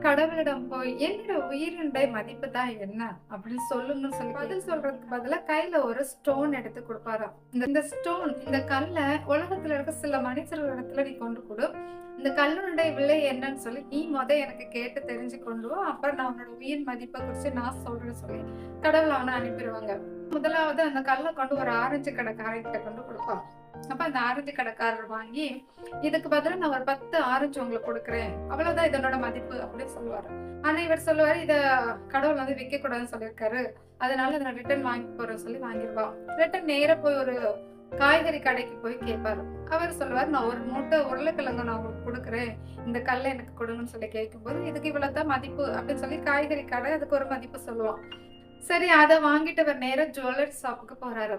கடவுளிடம் போய் என்னோட உயிரினுடைய மதிப்பு தான் என்ன? அப்படின்னு சொல்லுங்கன்னு சொல்லி பதில் சொல்றதுக்கு பதிலா கையில ஒரு ஸ்டோன் எடுத்து கொடுப்பாராம் இந்த ஸ்டோன் இந்த கல்லை உலகத்துல இருக்க சில மனிதர்கள் இடத்துல நீ கொண்டு கொடு. இந்த கல்லுனுடைய விலை என்னன்னு சொல்லி நீ முத எனக்கு கேட்டு தெரிஞ்சு கொண்டு அப்புறம் நான் உன்னோட உயிர் மதிப்பை குறித்து நான் சொல்றேன்னு சொல்லி கடவுள் அவனை அனுப்பிடுவாங்க. முதலாவது அந்த கல்லை கொண்டு ஒரு ஆரஞ்சு கடைக்காரர்கிட்ட கொண்டு கொடுப்பான் அப்ப அந்த ஆரஞ்சு கடைக்காரர் வாங்கி இதுக்கு பதிலாக நான் ஒரு பத்து ஆரஞ்சு உங்களுக்கு கொடுக்குறேன். அவ்வளவுதான் இதனோட மதிப்பு அப்படின்னு சொல்லுவாரு. ஆனா இவர் சொல்லுவாரு இத கடவுள் வந்து விற்க கூடாதுன்னு சொல்லியிருக்காரு. அதனால இதை நான் ரிட்டர்ன் வாங்கி போறேன்னு சொல்லி வாங்கிடுவான் ரிட்டர்ன் நேர போய் ஒரு காய்கறி கடைக்கு போய் கேட்பாரு அவர் சொல்லுவார் நான் ஒரு மூட்டை உருளைக்கிழங்கு நான் உங்களுக்கு கொடுக்குறேன். இந்த கல்லை எனக்கு கொடுங்கன்னு சொல்லி கேட்கும்போது இதுக்கு இவ்வளவுதான் மதிப்பு அப்படின்னு சொல்லி காய்கறி கடை அதுக்கு ஒரு மதிப்பு சொல்லுவான். சரி அதை வாங்கிட்டு அவர் நேரம் ஜுவல்லரி ஷாப்புக்கு போறாரு.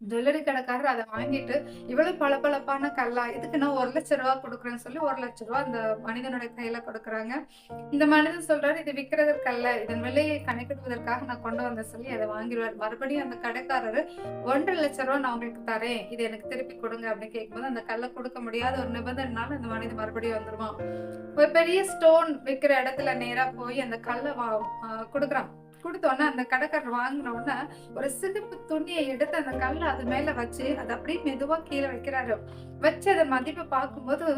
ஜுவல்லரி கடைக்காரர் அதை வாங்கிட்டு இவ்வளவு பளபளப்பான கல்லா இதுக்கு நான் ஒரு லட்ச ரூபா கொடுக்குறேன்னு சொல்லி ஒரு லட்ச ரூபா அந்த மனிதனுடைய கையில கொடுக்குறாங்க. இந்த மனிதன் சொல்றாரு இது விற்கிறதற்கல்ல இதன் விலையை கணக்கிடுவதற்காக நான் கொண்டு வந்தேன் சொல்லி அதை வாங்கிடுவார். மறுபடியும் அந்த கடைக்காரரு ஒன்றரை லட்ச ரூபா நான் உங்களுக்கு தரேன் இது எனக்கு திருப்பி கொடுங்க அப்படின்னு கேட்கும்போது அந்த கல்லை கொடுக்க முடியாத ஒரு நிபந்தனைனால அந்த மனிதன் மறுபடியும் வந்துருவான். ஒரு பெரிய ஸ்டோன் விற்கிற இடத்துல நேரா போய் அந்த கல்லை கொடுக்குறான். கொடுத்தோன்னே அந்த கடைக்காரர் வாங்கினோடனே ஒரு சிகப்பு துணியை எடுத்து அந்த கல்லை அது மேல வச்சு அதை அப்படியே மெதுவா கீழே வைக்கிறாரு. வச்சு அதை மதிப்பை பார்க்கும்போது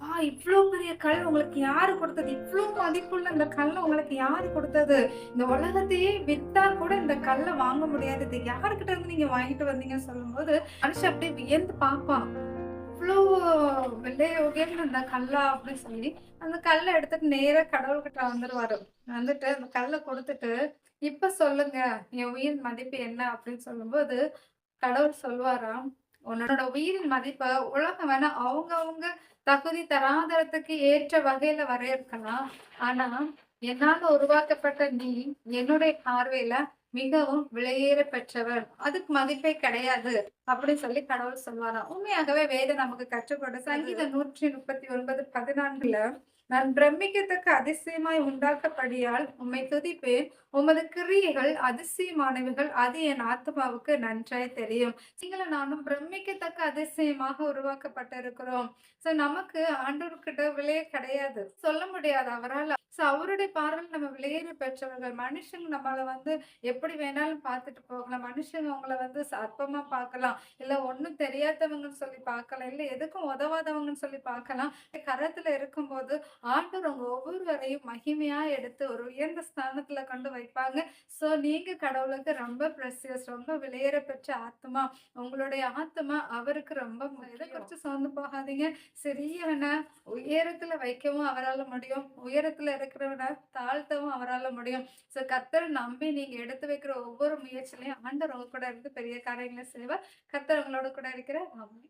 வா இவ்வளோ பெரிய கல் உங்களுக்கு யாரு கொடுத்தது? இவ்வளோ மதிப்புள்ள இந்த கல்லை உங்களுக்கு யாரு கொடுத்தது? இந்த உலகத்தையே வித்தா கூட இந்த கல்லை வாங்க முடியாது. இது யாருக்கிட்ட இருந்து நீங்க வாங்கிட்டு வந்தீங்கன்னு சொல்லும்போது மனுஷன் அப்படியே வியந்து பார்ப்பான். இவ்வளோ விலை உயர்ந்த இந்த கல்லா அப்படின்னு சொல்லி அந்த கல்லை எடுத்துட்டு நேரா கடவுள்கிட்ட வந்துடுவாரு வந்துட்டு அந்த கல்லை கொடுத்துட்டு இப்ப சொல்லுங்க என் உயிர் மதிப்பு என்ன? அப்படின்னு சொல்லும்போது கடவுள் சொல்லுவாராம் உன்னோட உயிரின் மதிப்பை உலகம் வேணா அவங்க அவங்க தகுதி தராதரத்துக்கு ஏற்ற வகையில வரையறுக்கலாம். ஆனா என்னால உருவாக்கப்பட்ட நீ என்னுடைய பார்வையில மிகவும் விலையேற பெற்றவர். அதுக்கு மதிப்பே கிடையாது அப்படின்னு சொல்லி கடவுள் சொல்வாராம். உண்மையாகவே வேதம் நமக்கு கற்றுக் கொடுத்த சங்கீதம் நூற்றி முப்பத்தி ஒன்பது பதினான்குல நான் பிரமிக்கத்தக்க அதிசயமாய் உண்டாக்கப்படியால் உம்மை துதிப்பேன். உமது கிரியைகள் அதிசயமானவைகள் அது என் ஆத்மாவுக்கு நன்றாய் தெரியும். நீங்களும் நானும் பிரமிக்கத்தக்க அதிசயமாக உருவாக்கப்பட்டிருக்கிறோம். சோ நமக்கு ஆண்டவர்கிட்ட விலையே கிடையாது. சொல்ல முடியாது அவரால். சோ அவருடைய பார்வையில் நம்ம விலையேற பெற்றவர்கள். மனுஷங்க நம்மளை வந்து எப்படி வேணாலும் பார்த்துட்டு போகலாம். மனுஷங்க அவங்கள வந்து அற்பமாக பார்க்கலாம். இல்ல ஒண்ணும் தெரியாதவங்கன்னு சொல்லி பார்க்கலாம். இல்ல எதுக்கும் உதவாதவங்கன்னு சொல்லி பார்க்கலாம். கரத்துல இருக்கும்போது ஆண்டவர் உங்க ஒவ்வொருவரையும் மகிமையா எடுத்து ஒரு உயர்ந்த ஸ்தானத்துல கொண்டு வைப்பாங்க. சோ நீங்க கடவுளுக்கு ரொம்ப ப்ரெசியஸ் ரொம்ப விலையேற பெற்ற ஆத்மா உங்களுடைய ஆத்மா அவருக்கு ரொம்ப இதை குறித்து சோர்ந்து போகாதீங்க. சிறியவனை உயரத்துல வைக்கவும் அவரால முடியும். உயரத்துல இருக்கிறவனை தாழ்த்தவும் அவரால முடியும். சோ கர்த்தரை நம்பி நீங்க எடுத்து வைக்கிற ஒவ்வொரு முயற்சியிலையும் ஆண்டவர் உங்க கூட இருந்து பெரிய காரியங்களை செய்வார். கர்த்தர் உங்களோட கூட இருக்கிற ஆமென்.